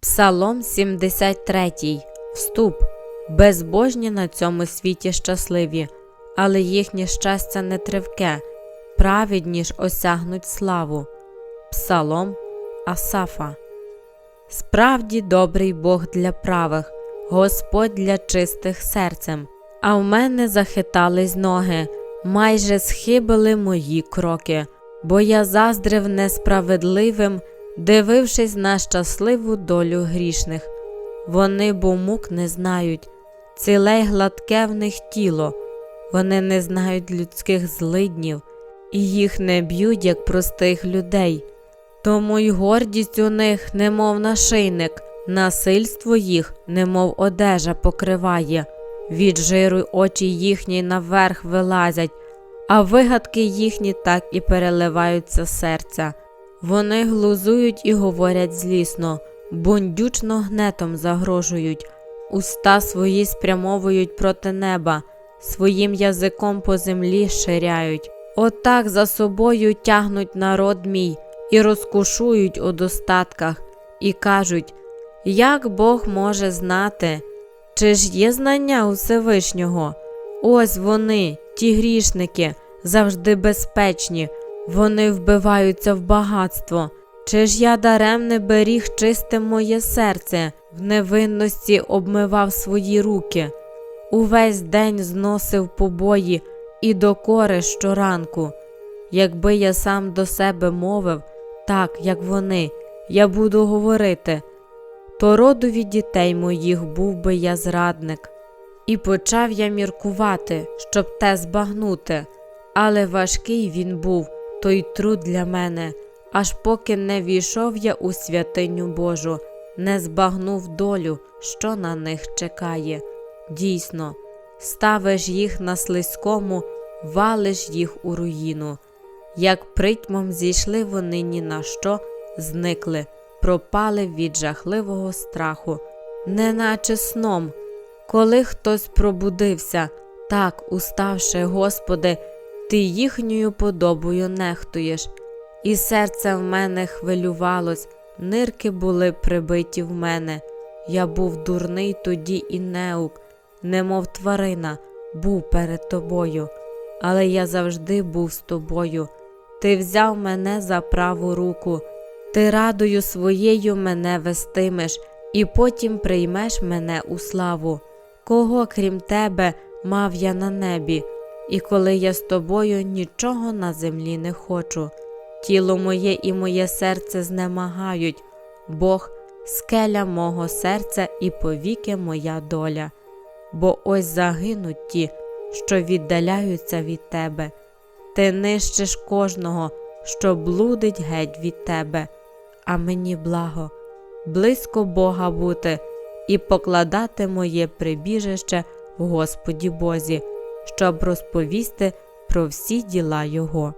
Псалом 73. Вступ. Безбожні на цьому світі щасливі, але їхнє щастя не тривке, праведні ж осягнуть славу. Псалом Асафа. Справді добрий Бог для правих, Господь для чистих серцем. А в мене захитались ноги, майже схибили мої кроки, бо я заздрив несправедливим, дивившись на щасливу долю грішних. Вони бо мук не знають, ціле й гладке в них тіло, вони не знають людських злиднів, і їх не б'ють, як простих людей. Тому й гордість у них, немов нашийник, насильство їх, немов одежа покриває, від жиру очі їхні наверх вилазять, а вигадки їхні так і переливаються серця. Вони глузують і говорять злісно, бундючно гнетом загрожують, уста свої спрямовують проти неба, своїм язиком по землі ширяють. Отак за собою тягнуть народ мій і розкушують у достатках, і кажуть, як Бог може знати, чи ж є знання у Всевишнього? Ось вони, ті грішники, завжди безпечні, вони вбиваються в багатство. Чи ж я даремне беріг чисте моє серце, в невинності обмивав свої руки, увесь день зносив побої і докори щоранку. Якби я сам до себе мовив, так, як вони, я буду говорити, то родові дітей моїх був би я зрадник. І почав я міркувати, щоб те збагнути, але важкий він був, той труд для мене, аж поки не війшов я у святиню Божу, не збагнув долю, що на них чекає. Дійсно, ставиш їх на слизькому, валиш їх у руїну. Як притьмом зійшли вони ні на що, зникли, пропали від жахливого страху, неначе сном. Коли хтось пробудився, так, уставши, Господи, Ти їхньою подобою нехтуєш, і серце в мене хвилювалось, нирки були прибиті в мене. Я був дурний тоді і неук, немов тварина, був перед тобою, але я завжди був з тобою. Ти взяв мене за праву руку, ти радою своєю мене вестимеш, і потім приймеш мене у славу. Кого, крім тебе, мав я на небі, і коли я з тобою нічого на землі не хочу. Тіло моє і моє серце знемагають, Бог скеля мого серця і повіки моя доля. Бо ось загинуть ті, що віддаляються від тебе. Ти нищиш кожного, що блудить геть від тебе, а мені благо, близько Бога бути і покладати моє прибіжище в Господі Бозі, щоб розповісти про всі діла Його.